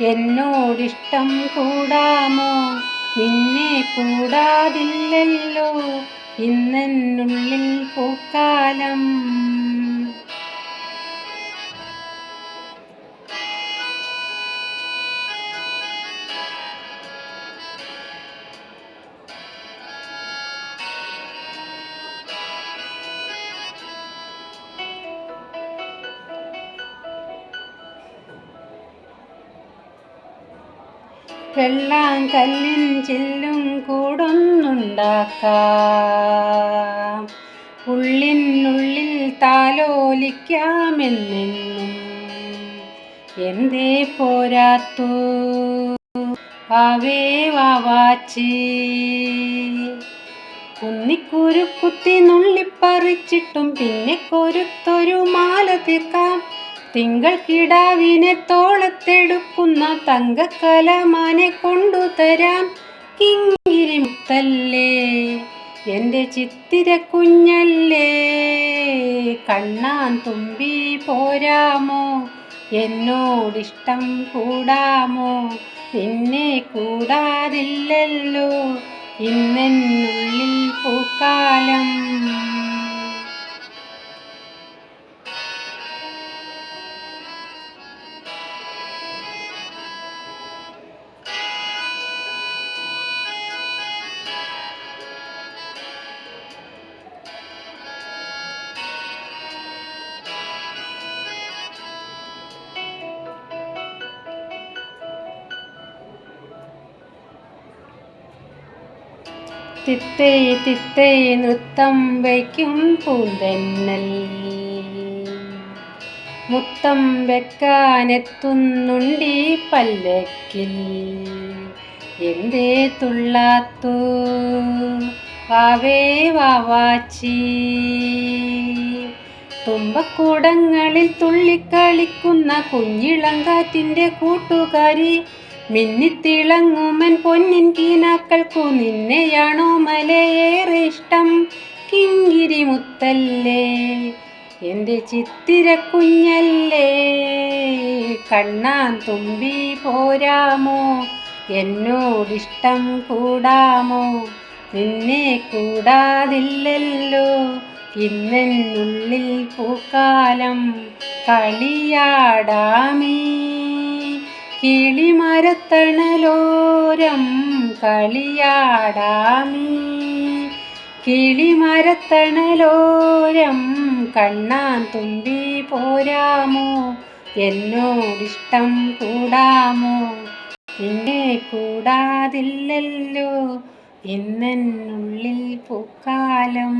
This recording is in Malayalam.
എന്നോടിഷ്ടം കൂടാമോ? നിന്നെ കൂടാതില്ലല്ലോ. ഇന്നെന്നുള്ളിൽ പൂക്കാലം. വെള്ളാം കല്ലിൻ ചില്ലും കൂടൊന്നുണ്ടാക്കാം. ഉള്ളിനുള്ളിൽ താലോലിക്കാമെന്നെന്നും എന്തേ പോരാത്തു? ആവേ വാവാച്ചി. കുന്നിക്കുരുക്കുത്തി നുള്ളിപ്പറിച്ചിട്ടും പിന്നെ കൊരുത്തൊരു മാല തീർക്കാം. തിങ്കൾ കിടാവിനെ തോളത്തെടുക്കുന്ന തങ്കക്കലമാനെ കൊണ്ടുതരാം കിങ്ങിരി മുത്തല്ലേ എന്റെ ചിത്തിര കുഞ്ഞല്ലേ. കണ്ണാൻ തുമ്പി പോരാമോ? എന്നോടിഷ്ടം കൂടാമോ? നിന്നെ കൂടാതില്ലല്ലോ. ഇന്നെന്നുള്ളിൽ പൂക്കാലം. തിത്തേ തിത്തേ നൃത്തം വയ്ക്കും പൂന്തന്നൽ മുത്തം വെക്കാനെത്തുന്നുണ്ടി പല്ലക്കിൽ. എന്തേ തുള്ളാത്തു? വാവേ വാവാച്ചി. തുമ്പക്കൂടങ്ങളിൽ തുള്ളിക്കളിക്കുന്ന കുഞ്ഞിളങ്കാറ്റിന്റെ കൂട്ടുകാരി മിന്നിത്തിളങ്ങുമൻ പൊന്നിൻ കീനാക്കൾക്കു നിന്നെയാണോ മലയേറെ ഇഷ്ടം? കിങ്കിരി മുത്തല്ലേ എന്റെ ചിത്തിര കുഞ്ഞല്ലേ കണ്ണാൻ തുമ്പി പോരാമോ? എന്നോടിഷ്ടം കൂടാമോ? നിന്നെ കൂടാതില്ലല്ലോ ഇന്നെന്നുള്ളിൽ പൂക്കാലം കളിയാടാമീ. കിളിമരത്തണലോരം കളിയാടാമീ കിളിമരത്തണലോരം കണ്ണാൻ തുമ്പി പോരാമോ? എന്നോടിഷ്ടം കൂടാമോ? നിന്നെ കൂടാതില്ലല്ലോ. ഇന്നെന്നുള്ളിൽ പൂക്കാലം.